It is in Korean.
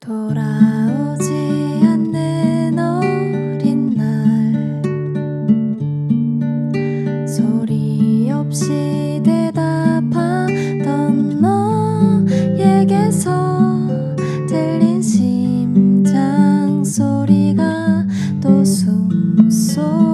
돌아오지 않는 어린 날. 소리 없이 대답하던 너에게서 들린 심장 소리가 또 숨소